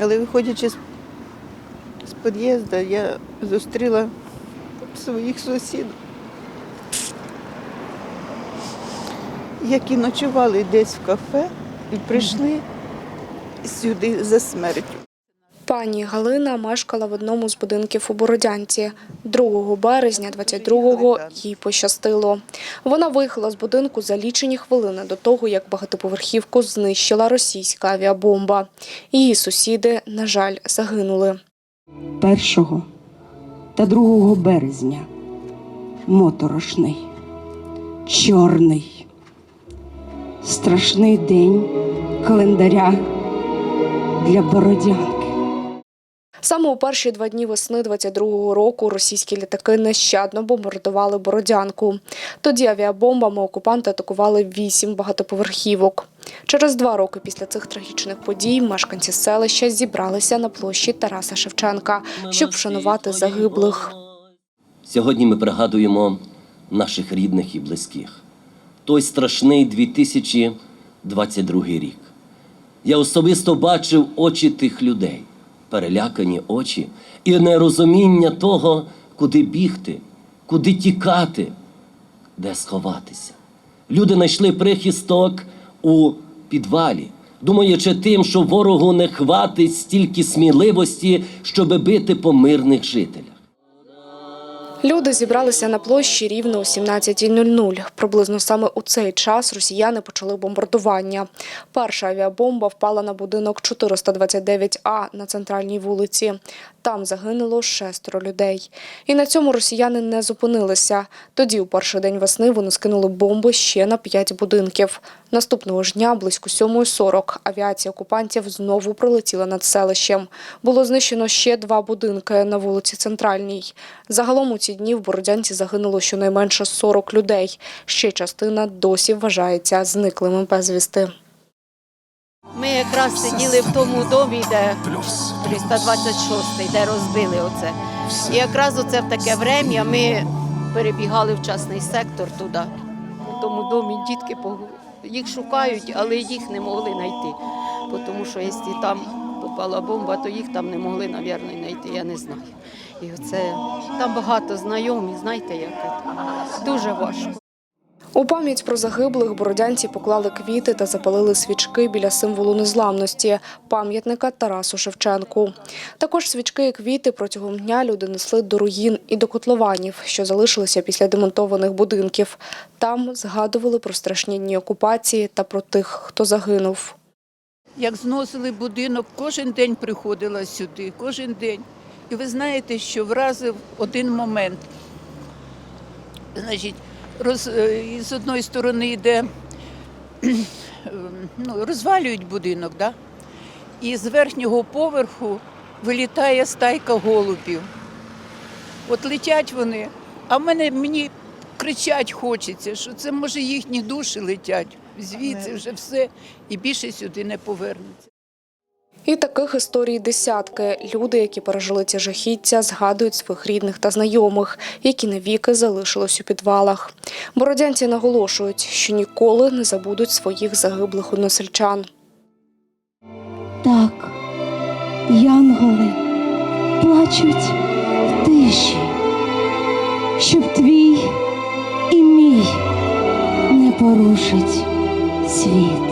Але виходячи з, з під'їзду, я зустріла своїх сусідів, які ночували десь в кафе і прийшли сюди за смертю. Пані Галина мешкала в одному з будинків у Бородянці. 2 березня 22-го їй пощастило. Вона виїхала з будинку за лічені хвилини до того, як багатоповерхівку знищила російська авіабомба. Її сусіди, на жаль, загинули. 1 та 2 березня. Моторошний, чорний, страшний день календаря для бородянки. Саме у перші два дні весни 22-го року російські літаки нещадно бомбардували Бородянку. Тоді авіабомбами окупанти атакували вісім багатоповерхівок. Через два роки після цих трагічних подій мешканці селища зібралися на площі Тараса Шевченка, щоб вшанувати загиблих. Сьогодні ми пригадуємо наших рідних і близьких. Той страшний 2022 рік. Я особисто бачив очі тих людей, перелякані очі і нерозуміння того, куди бігти, куди тікати, де сховатися. Люди знайшли прихисток у підвалі, думаючи тим, що ворогу не хватить стільки сміливості, щоби бити по мирних жителях. Люди зібралися на площі рівно о 17.00. Приблизно саме у цей час росіяни почали бомбардування. Перша авіабомба впала на будинок 429А на центральній вулиці. Там загинуло шестеро людей. І на цьому росіяни не зупинилися. Тоді, у перший день весни, вони скинули бомби ще на п'ять будинків. Наступного ж дня, близько 7.40, авіація окупантів знову пролетіла над селищем. Було знищено ще два будинки на вулиці Центральній. Загалом у ці дні в Бородянці загинуло щонайменше 40 людей. Ще частина досі вважається зниклими безвісти. Ми якраз сиділи в тому домі, де 326, де розбили оце. І якраз оце в таке врем'я ми перебігали в частний сектор туди. В тому домі дітки погу- їх шукають, але їх не могли знайти. Тому що якщо там попала бомба, то їх там не могли, мабуть, знайти, я не знаю. І оце там багато знайомі, знаєте, як це. Дуже важко. У пам'ять про загиблих бородянці поклали квіти та запалили свічки біля символу незламності пам'ятника Тарасу Шевченку. Також свічки і квіти протягом дня люди несли до руїн і до котлованів, що залишилися після демонтованих будинків. Там згадували про страшні дні окупації та про тих, хто загинув. Як зносили будинок, кожен день приходила сюди, кожен день. І ви знаєте, що вразив один момент. Значить, роз, е, з одної сторони йде, ем, ну, розвалюють будинок, да? і з верхнього поверху вилітає стайка голубів. От летять вони, а мене, мені кричать хочеться, що це може їхні душі летять. Звідси вже все і більше сюди не повернуться. І таких історій десятки. Люди, які пережили ці жахіття, згадують своїх рідних та знайомих, які навіки залишились у підвалах. Бородянці наголошують, що ніколи не забудуть своїх загиблих односельчан. Так, янголи плачуть в тиші, щоб твій і мій не порушить світ.